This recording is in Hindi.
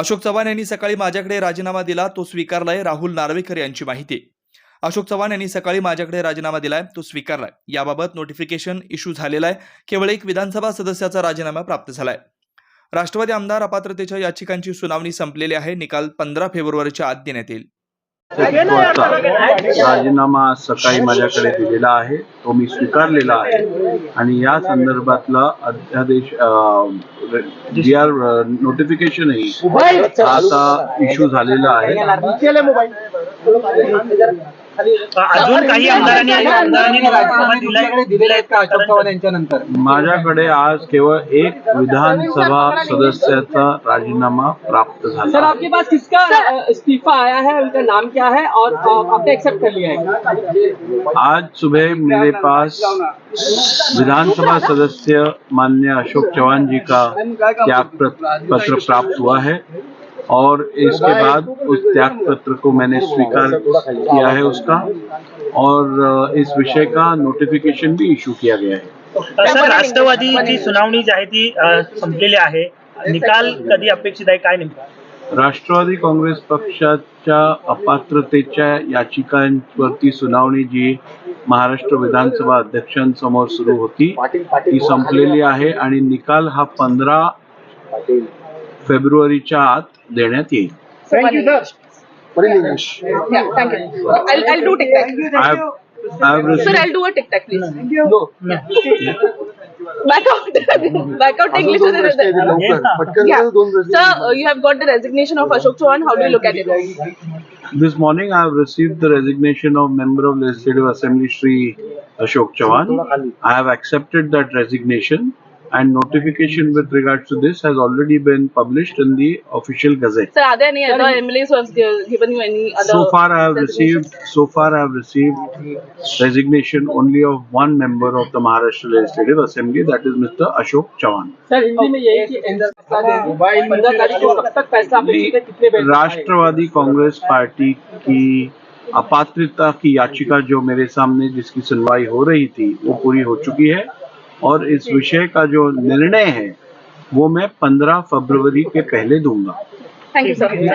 अशोक चव्हाण यांनी सकाळी माझ्याकडे राजीनामा दिला तो स्वीकारलाय. राहुल नार्वेकर यांची माहिती. अशोक चव्हाण यांनी सकाळी माझ्याकडे राजीनामा दिलाय तो स्वीकारलाय. याबाबत नोटिफिकेशन इश्यू झालेला आहे केवळ एक विधानसभा सदस्याचा राजीनामा प्राप्त झालाय. राष्ट्रवादी आमदार अपात्रतेच्या याचिकांची सुनावणी संपलेली आहे. निकाल पंधरा फेब्रुवारीच्या आत देण्यात येईल. राजीनामा आज सकाळी माझ्याकडे दिलेला आहे. तो मी स्वीकारलेला आहे. आणि या संदर्भातला अध्यादेश जी आर नोटिफिकेशनही आता इश्यू झालेला आहे. अजून काही आमदारांनी आमदारांनी राजीनामा दिलाय? दिलेले का अशोक चव्हाण यांच्यानंतर? माझ्याकडे आज केवळ एक विधानसभा सदस्याचा राजीनामा प्राप्त सर आपके पास किसका इस्तीफा आया है? उनका नाम क्या है? और आपने एक्सेप्ट कर लिया है? आज सुबह मेरे पास विधानसभा सदस्य माननीय अशोक चौहान जी का त्याग पत्र प्राप्त हुआ है? और इसके बाद उस त्याग पत्र को मैंने स्वीकार किया है उसका। और इस विषय का नोटिफिकेशन भी इशू किया गया है। सर राष्ट्रवादीची सुनावणी जी आहे ती संपलेली आहे. निकाल कधी अपेक्षित आहे? काय नेमकं? राष्ट्रवादी काँग्रेस पक्षाच्या अपात्रतेच्या याचिकांवरती सुनावणी जी महाराष्ट्र विधानसभा अध्यक्षांसमोर सुरू होती ती संपलेली आहे आणि निकाल हा पंधरा फेब्रुवारीच्या आत देण्यात येईल Yeah, thank you. I'll, I'll do tic tac. I have, I have Sir, received, I'll do a tic tac, please. Back out. Back out English. is there. Yeah. Sir, uh, you have got the resignation of Ashok Chauhan. How do you look at it? this morning I have received the resignation of member of Legislative Assembly Shri Ashok Chavan. I have accepted that resignation And notification with regards to this has already been published in the official gazette. Sir, are there any other MLAs who have given you any other? So far I have received, so far I have received resignation only of one member of the Maharashtra Legislative Assembly that is Mr. Ashok है कितने बेंच राष्ट्रवादी कांग्रेस पार्टी की अपात्रता की याचिका जो मेरे सामने जिसकी सुनवाई हो रही थी वो पूरी हो चुकी है और इस विषय का जो निर्णय है, वो मैं 15 फरवरी के पहले दूँगा थैंक यू sir.